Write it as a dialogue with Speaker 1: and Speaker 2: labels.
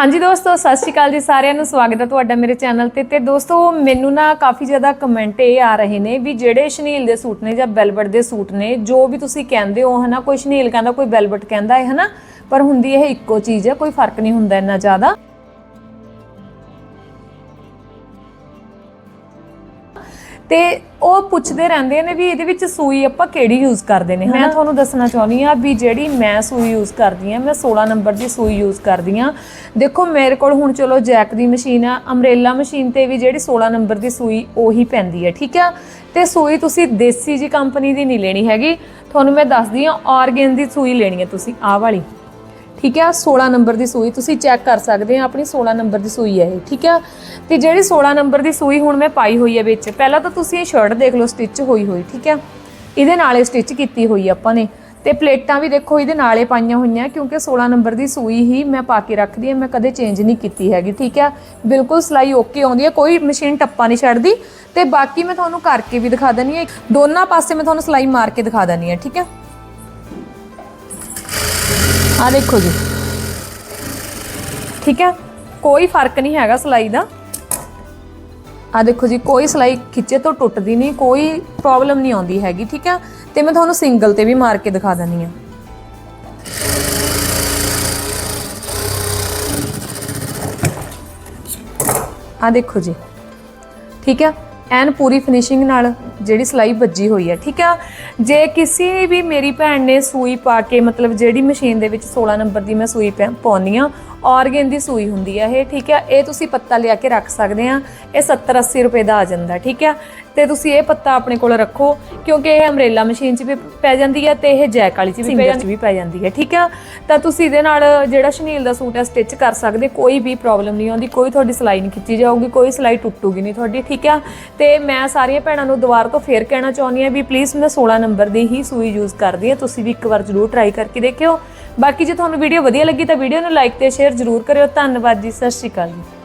Speaker 1: ਹਾਂਜੀ ਦੋਸਤੋ, ਸਤਿ ਸ਼੍ਰੀ ਅਕਾਲ ਜੀ ਸਾਰਿਆਂ ਨੂੰ। ਸਵਾਗਤ ਹੈ ਤੁਹਾਡਾ ਮੇਰੇ ਚੈਨਲ ਤੇ। ਤੇ ਦੋਸਤੋ, ਮੈਨੂੰ ਨਾ ਕਾਫੀ ਜ਼ਿਆਦਾ ਕਮੈਂਟ ਇਹ ਆ ਰਹੇ ਨੇ ਵੀ ਜਿਹੜੇ ਸ਼ਨੀਲ ਦੇ ਸੂਟ ਨੇ ਜਾਂ ਵੈਲਵਟ ਦੇ ਸੂਟ ਨੇ, ਜੋ ਵੀ ਤੁਸੀਂ ਕਹਿੰਦੇ ਹੋ, ਹਨਾ, ਕੋਈ ਸ਼ਨੀਲ ਕਹਿੰਦਾ, ਕੋਈ ਵੈਲਵਟ ਕਹਿੰਦਾ ਹੈ, ਹਨਾ, ਪਰ ਹੁੰਦੀ ਇਹ ਇੱਕੋ ਚੀਜ਼ ਹੈ, ਕੋਈ ਫ਼ਰਕ ਨਹੀਂ ਹੁੰਦਾ ਇੰਨਾ ਜ਼ਿਆਦਾ। ਤੇ ਉਹ ਪੁੱਛਦੇ ਰਹਿੰਦੇ ਨੇ ਵੀ ਇਹਦੇ ਵਿੱਚ ਸੂਈ ਆਪਾਂ ਕਿਹੜੀ ਯੂਜ਼ ਕਰਦੇ ਨੇ? ਮੈਂ ਤੁਹਾਨੂੰ ਦੱਸਣਾ ਚਾਹੁੰਦੀ ਆ ਵੀ ਜਿਹੜੀ ਮੈਂ ਸੂਈ ਯੂਜ਼ ਕਰਦੀ ਆ ਮੈਂ 16 ਨੰਬਰ ਦੀ ਸੂਈ ਯੂਜ਼ ਕਰਦੀ ਆ ਦੇਖੋ ਮੇਰੇ ਕੋਲ ਹੁਣ ਚਲੋ ਜੈਕ ਦੀ ਮਸ਼ੀਨ ਆ ਅਮਰੇਲਾ ਮਸ਼ੀਨ ਤੇ ਵੀ ਜਿਹੜੀ 16 ਨੰਬਰ ਦੀ ਸੂਈ ਉਹੀ ਪੈਂਦੀ ਹੈ ਠੀਕ ਆ? ਤੇ ਸੂਈ ਤੁਸੀਂ ਦੇਸੀ ਜੀ ਕੰਪਨੀ ਦੀ ਨਹੀਂ ਲੈਣੀ ਹੈਗੀ। ਤੁਹਾਨੂੰ ਮੈਂ ਦੱਸਦੀ ਆ ਆਰਗੇਨ ਦੀ ਸੂਈ ਲੈਣੀ ਹੈ ਤੁਸੀਂ ਆਹ ਵਾਲੀ। ਠੀਕ ਹੈ 16 ਨੰਬਰ ਦੀ ਸੂਈ ਤੁਸੀਂ ਚੈੱਕ ਕਰ ਸਕਦੇ ਆ, ਆਪਣੀ 16 ਨੰਬਰ ਦੀ ਸੂਈ ਹੈ ਇਹ, ਠੀਕ ਹੈ ਤੇ ਜਿਹੜੀ 16 ਨੰਬਰ ਦੀ ਸੂਈ ਹੁਣ ਮੈਂ ਪਾਈ ਹੋਈ ਹੈ ਵਿੱਚ, ਪਹਿਲਾਂ ਤਾਂ ਤੁਸੀਂ ਇਹ ਸ਼ਰਟ ਦੇਖ ਲਓ ਸਟਿਚ ਹੋਈ ਹੋਈ, ਠੀਕ ਹੈ ਇਹਦੇ ਨਾਲ ਨਾਲੇ ਸਟਿਚ ਕੀਤੀ ਹੋਈ ਆਪਾਂ ਨੇ। ਤੇ ਪਲੇਟਾਂ ਵੀ ਦੇਖੋ, ਇਹਦੇ ਨਾਲ ਹੀ ਪਾਈਆਂ ਹੋਈਆਂ, ਕਿਉਂਕਿ 16 ਨੰਬਰ ਦੀ ਸੂਈ ਹੀ ਮੈਂ ਪਾ ਕੇ ਰੱਖਦੀ ਹਾਂ ਮੈਂ ਕਦੇ ਚੇਂਜ ਨਹੀਂ ਕੀਤੀ ਹੈਗੀ, ਠੀਕ ਹੈ ਬਿਲਕੁਲ ਸਿਲਾਈ ਓਕੇ ਆਉਂਦੀ ਹੈ ਕੋਈ ਮਸ਼ੀਨ ਟੱਪਾ ਨਹੀਂ ਛੱਡਦੀ। ਤੇ ਬਾਕੀ ਮੈਂ ਤੁਹਾਨੂੰ ਕਰਕੇ ਵੀ ਦਿਖਾ ਦਨੀ ਹੈ ਦੋਨਾਂ ਪਾਸੇ ਮੈਂ ਤੁਹਾਨੂੰ ਸਿਲਾਈ ਮਾਰ ਕੇ ਦਿਖਾ ਦਨੀ ਹੈ ਠੀਕ ਹੈ ਆ ਦੇਖੋ ਜੀ। ਠੀਕ ਹੈ? ਕੋਈ ਫ਼ਰਕ ਨਹੀਂ ਹੈਗਾ ਸਿਲਾਈ ਦਾ। ਆ ਦੇਖੋ ਜੀ ਕੋਈ ਸਿਲਾਈ ਖਿੱਚੇ ਤੋਂ ਟੁੱਟਦੀ ਨਹੀਂ ਕੋਈ ਪ੍ਰੋਬਲਮ ਨਹੀਂ ਆਉਂਦੀ ਹੈਗੀ ਠੀਕ ਹੈ? ਤੇ ਮੈਂ ਤੁਹਾਨੂੰ ਸਿੰਗਲ ਤੇ ਵੀ ਮਾਰ ਕੇ ਦਿਖਾ ਦਨੀ ਆ ਆ ਦੇਖੋ ਜੀ। ਠੀਕ ਹੈ? ਐਨ ਪੂਰੀ ਫਿਨਿਸ਼ਿੰਗ ਨਾਲ ਜਿਹੜੀ ਸਿਲਾਈ ਵੱਜੀ ਹੋਈ ਹੈ, ਠੀਕ ਆ? ਜੇ ਕਿਸੇ ਵੀ ਮੇਰੀ ਭੈਣ ਨੇ ਸੂਈ ਪਾ ਕੇ, ਮਤਲਬ ਜਿਹੜੀ ਮਸ਼ੀਨ ਦੇ ਵਿੱਚ 16 ਨੰਬਰ ਦੀ ਮੈਂ ਸੂਈ ਪਾ- ਪਾਉਂਦੀ ਆ ਆਰਗਨ ਦੀ ਸੂਈ ਹੁੰਦੀ ਹੈ ਇਹ, ਠੀਕ ਆ? ਇਹ ਤੁਸੀਂ ਪੱਤਾ ਲਿਆ ਕੇ ਰੱਖ ਸਕਦੇ ਆ, ਇਹ 70 80 ਰੁਪਏ ਦਾ ਆ ਜਾਂਦਾ, ਠੀਕ ਹੈ ਤੇ ਤੁਸੀਂ ਇਹ ਪੱਤਾ ਆਪਣੇ ਕੋਲ ਰੱਖੋ ਕਿਉਂਕਿ ਇਹ ਅਮਰੇਲਾ ਮਸ਼ੀਨ 'ਚ ਵੀ ਪੈ ਜਾਂਦੀ ਹੈ ਤੇ ਇਹ ਜੈਕ ਵਾਲੀ 'ਚ ਵੀ ਪੈ ਜਾਂਦੀ ਵੀ ਪੈ ਜਾਂਦੀ ਹੈ ਠੀਕ ਹੈ? ਤਾਂ ਤੁਸੀਂ ਇਹਦੇ ਨਾਲ ਜਿਹੜਾ ਸ਼ਨੀਲ ਦਾ ਸੂਟ ਹੈ ਸਟਿਚ ਕਰ ਸਕਦੇ ਕੋਈ ਵੀ ਪ੍ਰੋਬਲਮ ਨਹੀਂ ਆਉਂਦੀ ਕੋਈ ਤੁਹਾਡੀ ਸਿਲਾਈ ਨਹੀਂ ਖਿੱਚੀ ਜਾਊਗੀ ਕੋਈ ਸਿਲਾਈ ਟੁੱਟੂਗੀ ਨਹੀਂ ਤੁਹਾਡੀ ਠੀਕ ਹੈ? ਤੇ ਮੈਂ ਸਾਰੀਆਂ ਭੈਣਾਂ ਨੂੰ ਦੁਬਾਰਾ ਤੋਂ ਫੇਰ ਕਹਿਣਾ ਚਾਹੁੰਦੀ ਹਾਂ ਵੀ ਪਲੀਜ਼ ਮੈਂ 16 ਨੰਬਰ ਦੀ ਹੀ ਸੂਈ ਯੂਜ਼ ਕਰਦੀ ਹਾਂ ਤੁਸੀਂ ਵੀ ਇੱਕ ਵਾਰ ਜ਼ਰੂਰ ਟਰਾਈ ਕਰਕੇ ਦੇਖਿਓ। ਬਾਕੀ ਜੇ ਤੁਹਾਨੂੰ ਵੀਡੀਓ ਵਧੀਆ ਲੱਗੀ ਤਾਂ ਵੀਡੀਓ ਨੂੰ ਲਾਈਕ ਤੇ ਸ਼ੇਅਰ ਜ਼ਰੂਰ ਕਰਿਓ। ਧੰਨਵਾਦ ਜੀ ਸਤਿ ਸ਼੍ਰੀ ਅਕਾਲ ਜੀ।